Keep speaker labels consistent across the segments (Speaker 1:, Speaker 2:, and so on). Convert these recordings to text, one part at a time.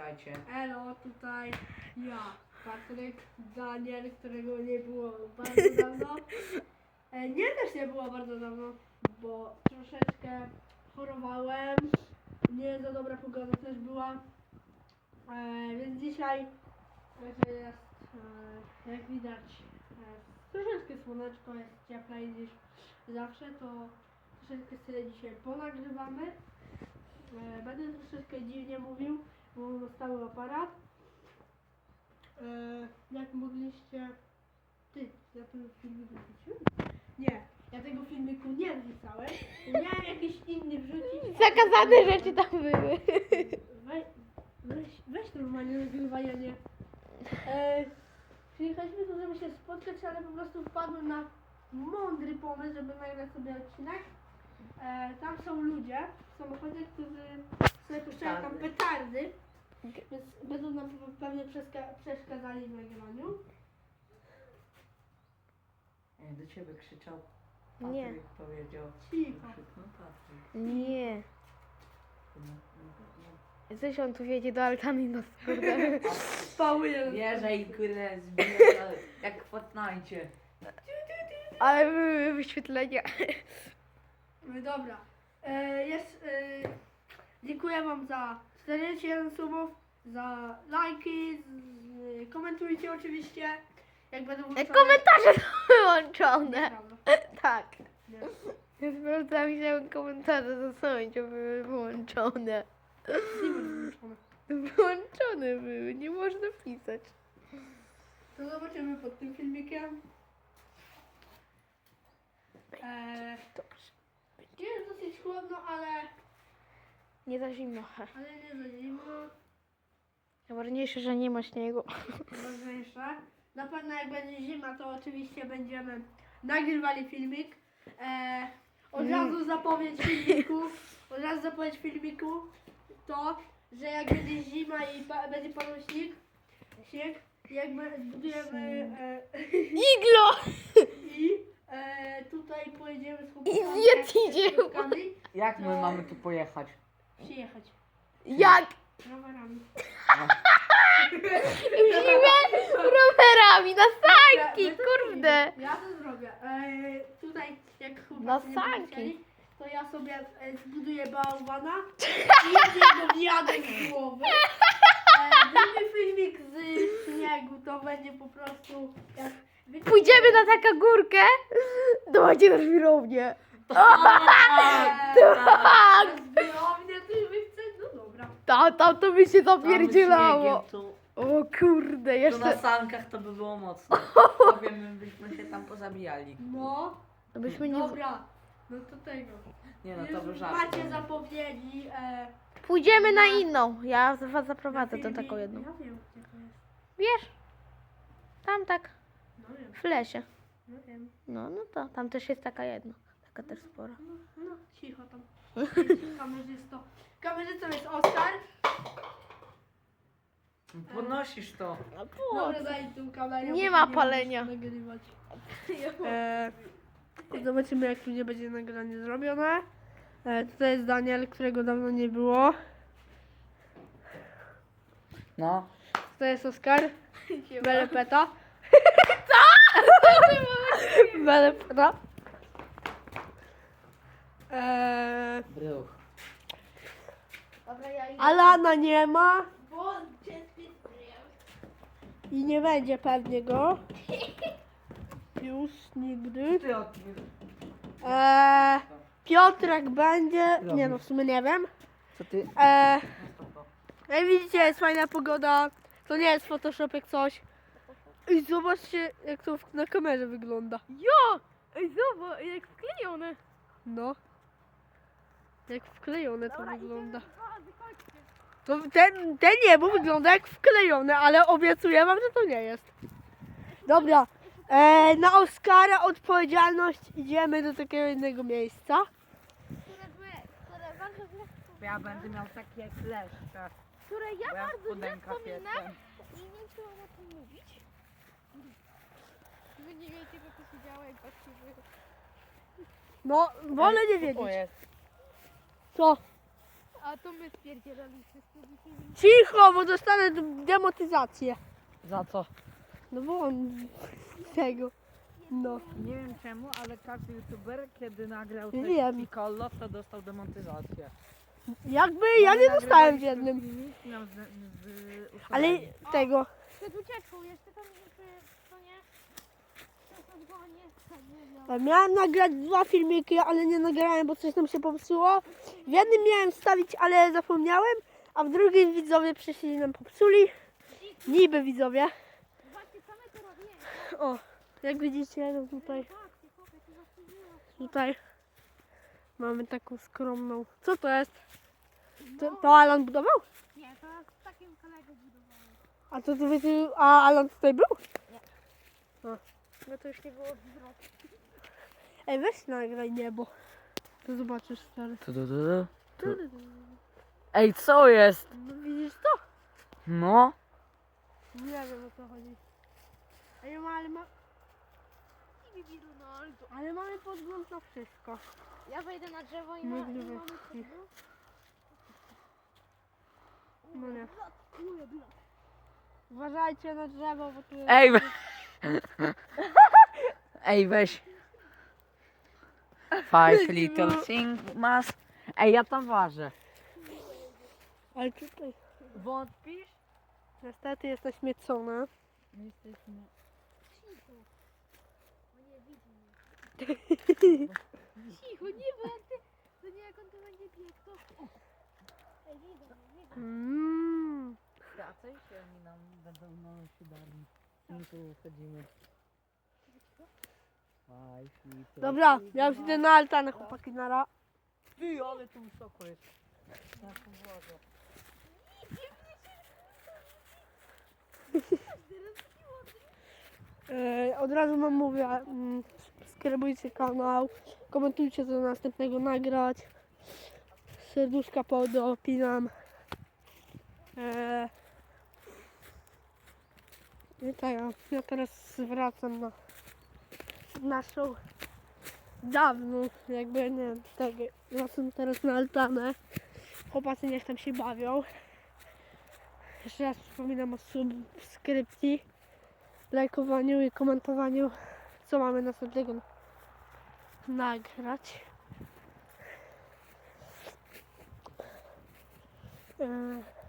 Speaker 1: Witajcie.
Speaker 2: Elo, tutaj ja, Patryk, Daniel, którego nie było bardzo dawno. E, Nie też nie było bardzo dawno, bo troszeczkę chorowałem. Nie za dobra pogoda też była. E, więc dzisiaj jest, e, jak widać, e, troszeczkę słoneczko jest cieplej niż zawsze, to troszeczkę sobie dzisiaj ponagrywamy. E, będę troszeczkę dziwnie mówił, bo mam stały aparat. E, jak mogliście... Ty, ja ten filmik wrzuciłem? Nie, ja tego filmiku nie wrzucałem. Miałem jakiś inny wrzucić.
Speaker 3: Zakazane rzeczy tam były.
Speaker 2: Weź, weź, weź normalnie nagrywanie, nie. E, przyjechaliśmy tu, żeby się spotkać, ale po prostu wpadłem na mądry pomysł, żeby nagrać sobie odcinek. E, tam są ludzie w samochodzie, którzy sobie puszczają tam
Speaker 1: Petardy.
Speaker 2: Więc będą nam pewnie przeska- przeszkadzali w nagraniu.
Speaker 1: Jak do ciebie krzyczał
Speaker 3: Nie.
Speaker 1: Patryk powiedział.
Speaker 2: Cicho.
Speaker 1: Krzyknął Patryk.
Speaker 3: Nie.
Speaker 1: No, no, no.
Speaker 3: Coś on tu wiedzie do altany nas, kurde.
Speaker 2: Pałuję.
Speaker 1: Wierzę i kurde zbija jak w Fortnite.
Speaker 3: Ale były wyświetlenia.
Speaker 2: No dobra. E, jest, e, dziękuję Wam za 41 subów, za lajki, z, komentujcie oczywiście. Jak będą
Speaker 3: E,
Speaker 2: wrzucone-
Speaker 3: Komentarze są wyłączone.
Speaker 2: Nieprawda.
Speaker 3: Tak.
Speaker 2: Nie.
Speaker 3: Ja sprawdzam, że komentarze są, że były wyłączone.
Speaker 2: Nie będą wrzucone.
Speaker 3: Wyłączone były, nie można pisać.
Speaker 2: To zobaczymy pod tym filmikiem. E,
Speaker 3: Dobrze.
Speaker 2: jest dosyć chłodno, ale,
Speaker 3: Nie za zimno.
Speaker 2: ale nie za zimno.
Speaker 3: Najważniejsze, że nie ma śniegu.
Speaker 2: Ważniejsze. Na pewno jak będzie zima, to oczywiście będziemy nagrywali filmik. E, od
Speaker 3: Mm.
Speaker 2: razu zapowiedź filmiku, od razu zapowiedź filmiku to, że jak będzie zima i pa, będzie padał śnieg, śnieg, jakby zbudujemy e,
Speaker 3: Iglo!
Speaker 2: i e, tutaj pojedziemy z
Speaker 3: I
Speaker 2: chłopakami.
Speaker 3: zjedz idzie.
Speaker 2: z chłopakami,
Speaker 1: Jak my mamy tu pojechać?
Speaker 2: Przyjechać
Speaker 3: Jak?
Speaker 2: rowerami.
Speaker 3: Musimy rowerami na sanki, kurde.
Speaker 2: zrobię. Ja to zrobię. E, tutaj jak chłopcy
Speaker 3: Na
Speaker 2: nie będą
Speaker 3: sanki.
Speaker 2: chcieli, to ja sobie e, zbuduję bałwana i niego wjadę z głowy. E, drugi filmik z śniegu to będzie po prostu jak wiecie,
Speaker 3: Pójdziemy na taką górkę. Dawajcie na żwirownię. Tak.
Speaker 2: zbiorownię, ty wy chce, no dobra.
Speaker 3: Tam, tam to by się
Speaker 1: Tam
Speaker 3: zapierdzielało.
Speaker 1: śniegiem, Tu,
Speaker 3: O kurde,
Speaker 1: tu na
Speaker 3: jeszcze...
Speaker 1: sankach to by było mocno. Powiem, my byśmy się tam pozabijali.
Speaker 2: No,
Speaker 3: To byśmy nie...
Speaker 2: dobra. No to tego.
Speaker 1: Nie no, to
Speaker 2: Już
Speaker 1: by żart.
Speaker 2: macie zapowiedzi. E,
Speaker 3: Pójdziemy na inną. Ja was zaprowadzę do taką jedną.
Speaker 2: Ja wiem, gdzie to jest.
Speaker 3: Wiesz? Tam tak,
Speaker 2: No wiem,
Speaker 3: w lesie.
Speaker 2: no wiem.
Speaker 3: No, no to tam też jest taka jedna. Taka też spora.
Speaker 2: No, no cicho tam. Kamerzysto. Kamerzystą jest Oskar.
Speaker 1: Podnosisz to.
Speaker 2: Dobra, daj tu kamerę.
Speaker 3: Nie
Speaker 2: bo
Speaker 3: ma
Speaker 2: tu
Speaker 3: palenia.
Speaker 2: możesz Nagrywać. E, zobaczymy jak tu nie będzie nagranie zrobione. E, tutaj jest Daniel, którego dawno nie było.
Speaker 1: No.
Speaker 2: To jest Oskar. Belepeta. Co? Belepeta. E,
Speaker 1: Bruch.
Speaker 3: Dobra, ja idę.
Speaker 2: Alana nie ma. I nie będzie pewnie go. Już nigdy.
Speaker 1: Ty od...
Speaker 2: Eee, Piotrek będzie. Nie no, w sumie nie wiem.
Speaker 1: Co ty?
Speaker 2: Eee, jak widzicie, jest fajna pogoda. To nie jest Photoshop jak coś. I zobaczcie, jak to w- na kamerze wygląda.
Speaker 3: Jo! Ej, zobacz, jak wklejone.
Speaker 2: No. Jak wklejone to wygląda. To ten, ten niebo wygląda jak wklejone, ale obiecuję wam, że to nie jest. Dobra. E, na Oscara odpowiedzialność idziemy do takiego innego miejsca.
Speaker 3: Które, które bardzo źle
Speaker 1: Ja będę miał takie jak leszcze.
Speaker 3: które ja
Speaker 1: Bo ja w
Speaker 3: bardzo źle
Speaker 1: pudenkach
Speaker 3: wspominam
Speaker 1: jestem.
Speaker 3: i nie chciałam o tym mówić. Wy nie wiecie, co tu się działo, jak patrzcie, że...
Speaker 2: No, wolę nie wiedzieć.
Speaker 1: jest?
Speaker 2: Co?
Speaker 3: A to my spierdzielali wszystko dzisiaj.
Speaker 2: Cicho, bo dostanę d- demotyzację.
Speaker 1: Za co?
Speaker 2: No bo on tego. No.
Speaker 1: Nie wiem czemu, ale każdy youtuber, kiedy nagrał
Speaker 2: Wiem.
Speaker 1: coś Piccolo, to dostał demotyzację.
Speaker 2: Jakby ja nie dostałem w jednym.
Speaker 1: Filmik miał z, z
Speaker 2: Ale tego.
Speaker 3: Przed ucieczką jeszcze tam jeszcze, co nie? To zadzwonię, nie
Speaker 2: A Miałem nagrać dwa filmiki, ale nie nagrałem, bo coś nam się popsuło. W jednym miałem wstawić, ale zapomniałem, a w drugim widzowie przyszli nam popsuli. Niby widzowie. O, jak widzicie, no tutaj,
Speaker 3: to
Speaker 2: tutaj mamy taką skromną. Co to jest? To, to Alan budował?
Speaker 3: Nie, to z takim kolegą budowałem.
Speaker 2: A to tu ty, a Alan tutaj był?
Speaker 3: No to już nie było wzroku.
Speaker 2: Ej, weź nagraj niebo. To zobaczysz stary.
Speaker 1: Tu, tu, tu, tu. Tu. Ej, co jest?
Speaker 2: No widzisz to?
Speaker 1: No.
Speaker 2: Nie wiem o co chodzi. Ej, ma, ale, ma, ale mamy podgląd na wszystko.
Speaker 3: Ja wejdę na drzewo i,
Speaker 2: Nie
Speaker 3: ma, i mamy podgląd.
Speaker 2: No nie. Uważajcie na drzewo, bo tu jest...
Speaker 1: Ej, we... Ej, weź. Five little things. Ej, ja tam ważę.
Speaker 2: Ale tutaj...
Speaker 1: Wątpisz?
Speaker 2: Niestety jest naśmiecona.
Speaker 1: Jesteśmy...
Speaker 3: Cicho, nie, bo jak ty, to nie jak on tu będzie biegł, to... Ej, widzę, widzę.
Speaker 2: Mm.
Speaker 1: Wracaj się, oni nam będą na siódarni. My tu chodzimy. Five little
Speaker 2: Dobra, ja już idę na altanę, chłopaki, nara.
Speaker 1: Ty, ale tu wysoko jest. Na podłodze.
Speaker 2: E, od razu wam mówię, mm, subskrybujcie kanał, komentujcie co do następnego nagrać. Serduszka podopinam. E, I tak, ja- teraz wracam na naszą dawną, jakby nie wiem, tak, wracam teraz na altanę. Chłopacy niech tam się bawią. Jeszcze raz przypominam o subskrypcji lajkowaniu i komentowaniu, co mamy następnego nagrać. E,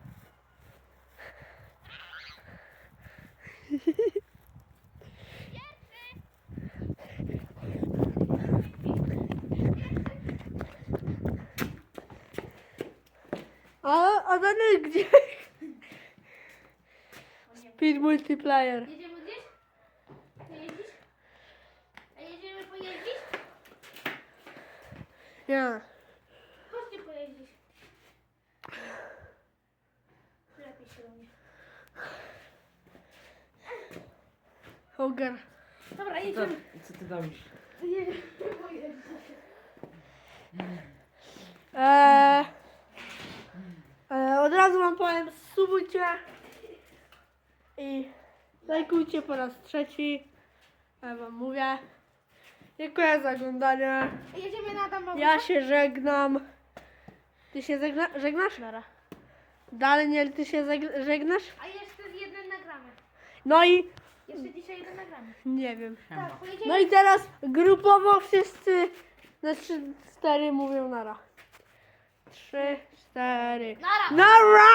Speaker 2: A, a dalej gdzie? Speed multiplayer.
Speaker 3: Jedziemy gdzieś? Pojeździć? A jedziemy pojeździć?
Speaker 2: Nie. Ogar.
Speaker 3: Dobra,
Speaker 1: Co,
Speaker 3: jedziemy.
Speaker 1: co ty robisz?
Speaker 2: Eee, e, od razu wam powiem, subujcie i lajkujcie po raz trzeci. Ja wam mówię. Dziękuję za oglądanie.
Speaker 3: Jedziemy na tam
Speaker 2: Ja się żegnam. Ty się żegna, żegnasz? Daniel, ty się zeg- żegnasz?
Speaker 3: A jeszcze jeden nagramy.
Speaker 2: No i
Speaker 3: Jeszcze dzisiaj jeden nagramy.
Speaker 2: nie wiem.
Speaker 3: Tak, pojedziemy.
Speaker 2: No i teraz grupowo wszyscy na trzy, cztery mówią nara. Trzy, cztery.
Speaker 3: Nara!
Speaker 2: Nara!